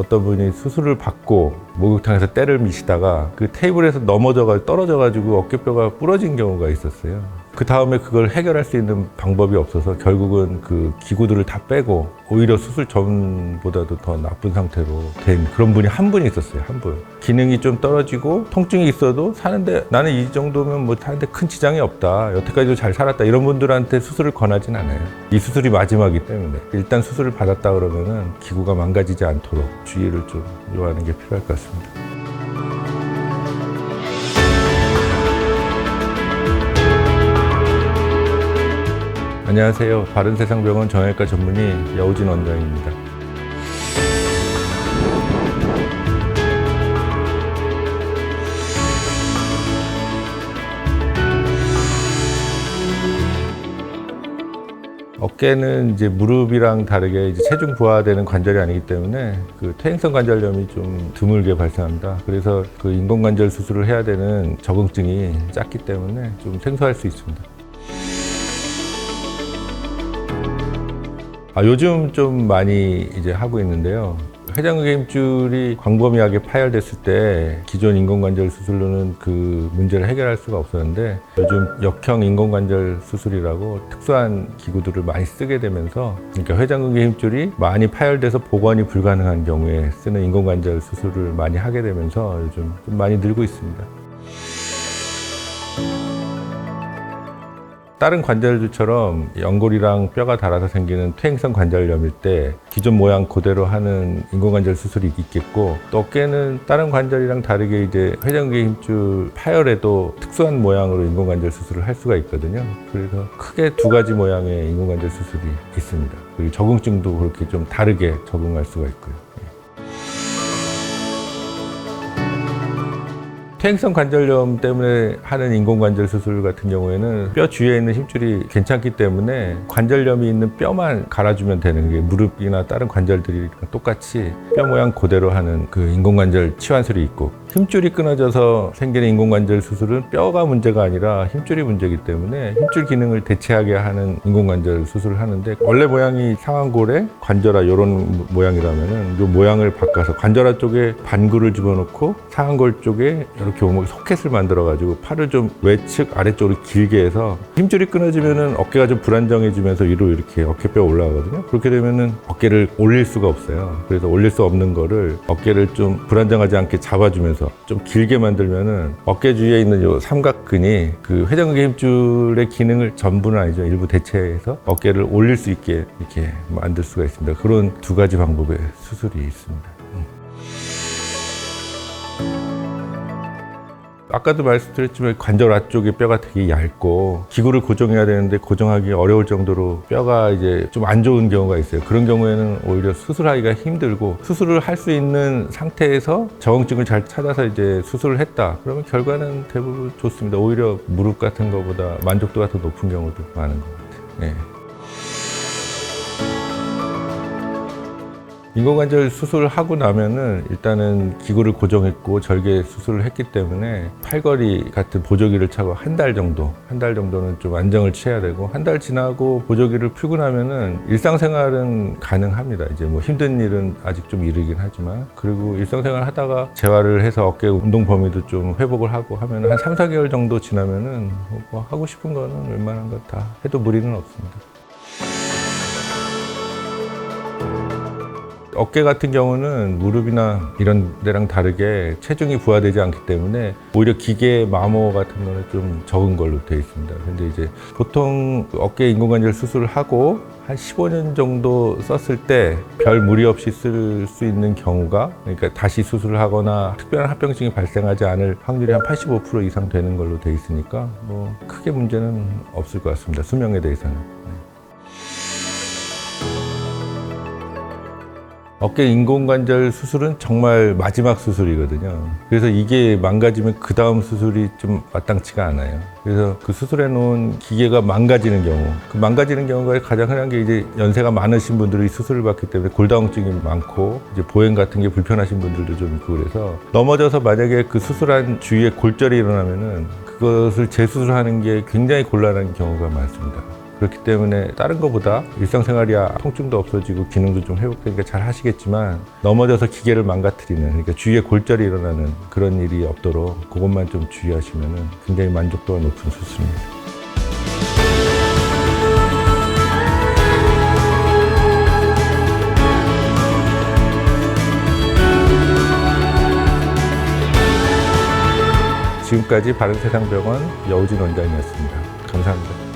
어떤 분이 수술을 받고 목욕탕에서 때를 미시다가 그 테이블에서 넘어져가 떨어져가지고 어깨뼈가 부러진 경우가 있었어요. 그 다음에 그걸 해결할 수 있는 방법이 없어서 결국은 그 기구들을 다 빼고 오히려 수술 전보다도 더 나쁜 상태로 된 그런 분이 한분 있었어요. 한 분. 기능이 좀 떨어지고 통증이 있어도 사는데 나는 이 정도면 뭐 사는데 큰 지장이 없다. 여태까지도 잘 살았다. 이런 분들한테 수술을 권하진 않아요. 이 수술이 마지막이기 때문에 일단 수술을 받았다 그러면은 기구가 망가지지 않도록 주의를 좀 요하는 게 필요할 것 같습니다. 안녕하세요. 바른세상병원 정형외과 전문의 여우진 원장입니다. 어깨는 이제 무릎이랑 다르게 이제 체중 부하되는 관절이 아니기 때문에 그 퇴행성 관절염이 좀 드물게 발생합니다. 그래서 그 인공관절 수술을 해야 되는 적응증이 작기 때문에 좀 생소할 수 있습니다. 아, 요즘 좀 많이 이제 하고 있는데요. 힘줄이 광범위하게 파열됐을 때 기존 인공관절 수술로는 그 문제를 해결할 수가 없었는데 요즘 역형 인공관절 수술이라고 특수한 기구들을 많이 쓰게 되면서 그러니까 회장근개 힘줄이 많이 파열돼서 복원이 불가능한 경우에 쓰는 인공관절 수술을 많이 하게 되면서 요즘 좀 많이 늘고 있습니다. 다른 관절들처럼 연골이랑 뼈가 닳아서 생기는 퇴행성 관절염일 때 기존 모양 그대로 하는 인공관절 수술이 있겠고 또 어깨는 다른 관절이랑 다르게 이제 회전근개 힘줄 파열에도 특수한 모양으로 인공관절 수술을 할 수가 있거든요. 그래서 크게 두 가지 모양의 인공관절 수술이 있습니다. 그리고 적응증도 그렇게 좀 다르게 적응할 수가 있고요. 퇴행성 관절염 때문에 하는 인공관절 수술 같은 경우에는 뼈 주위에 있는 힘줄이 괜찮기 때문에 관절염이 있는 뼈만 갈아주면 되는 게 무릎이나 다른 관절들이 똑같이 뼈 모양 그대로 하는 그 인공관절 치환술이 있고 힘줄이 끊어져서 생기는 인공관절 수술은 뼈가 문제가 아니라 힘줄이 문제이기 때문에 힘줄 기능을 대체하게 하는 인공관절 수술을 하는데 원래 모양이 상완골에 관절화 이런 모양이라면은 이 모양을 바꿔서 관절화 쪽에 반구를 집어넣고 상완골 쪽에 이렇게 오목 소켓을 만들어 가지고 팔을 좀 외측 아래쪽으로 길게 해서 힘줄이 끊어지면은 어깨가 좀 불안정해지면서 위로 이렇게 어깨뼈 올라가거든요. 그렇게 되면은 어깨를 올릴 수가 없어요. 그래서 올릴 수 없는 거를 어깨를 좀 불안정하지 않게 잡아주면서 좀 길게 만들면은 어깨 주위에 있는 요 삼각근이 그 회전근개 힘줄의 기능을 전부는 아니죠. 일부 대체해서 어깨를 올릴 수 있게 이렇게 만들 수가 있습니다. 그런 두 가지 방법의 수술이 있습니다. 아까도 말씀드렸지만 관절 앞쪽에 뼈가 되게 얇고 기구를 고정해야 되는데 고정하기 어려울 정도로 뼈가 이제 좀 안 좋은 경우가 있어요. 그런 경우에는 오히려 수술하기가 힘들고 수술을 할 수 있는 상태에서 적응증을 잘 찾아서 이제 수술을 했다. 그러면 결과는 대부분 좋습니다. 오히려 무릎 같은 것보다 만족도가 더 높은 경우도 많은 것 같아요. 네. 인공관절 수술을 하고 나면은 일단은 기구를 고정했고 절개 수술을 했기 때문에 팔걸이 같은 보조기를 차고 한 달 정도, 한 달 정도는 좀 안정을 취해야 되고 한 달 지나고 보조기를 풀고 나면은 일상생활은 가능합니다. 이제 뭐 힘든 일은 아직 좀 이르긴 하지만 그리고 일상생활 하다가 재활을 해서 어깨 운동 범위도 좀 회복을 하고 하면 한 3, 4개월 정도 지나면은 뭐 하고 싶은 거는 웬만한 거 다 해도 무리는 없습니다. 어깨 같은 경우는 무릎이나 이런 데랑 다르게 체중이 부하되지 않기 때문에 오히려 기계 마모 같은 거는 좀 적은 걸로 되어 있습니다. 근데 이제 보통 어깨 인공관절 수술을 하고 한 15년 정도 썼을 때 별 무리 없이 쓸 수 있는 경우가 그러니까 다시 수술을 하거나 특별한 합병증이 발생하지 않을 확률이 한 85% 이상 되는 걸로 되어 있으니까 뭐 크게 문제는 없을 것 같습니다. 수명에 대해서는. 어깨 인공관절 수술은 정말 마지막 수술이거든요. 그래서 이게 망가지면 그 다음 수술이 좀 마땅치가 않아요. 그래서 그 수술해 놓은 기계가 망가지는 경우, 그 망가지는 경우가 가장 흔한 게 이제 연세가 많으신 분들이 수술을 받기 때문에 골다공증이 많고 이제 보행 같은 게 불편하신 분들도 좀 있고 그래서 넘어져서 만약에 그 수술한 주위에 골절이 일어나면은 그것을 재수술하는 게 굉장히 곤란한 경우가 많습니다. 그렇기 때문에 다른 것보다 일상생활이야 통증도 없어지고 기능도 좀 회복되니까 잘 하시겠지만 넘어져서 기계를 망가뜨리는 그러니까 주위에 골절이 일어나는 그런 일이 없도록 그것만 좀 주의하시면 굉장히 만족도가 높은 수술입니다. 지금까지 바른세상병원 여우진 원장이었습니다. 감사합니다.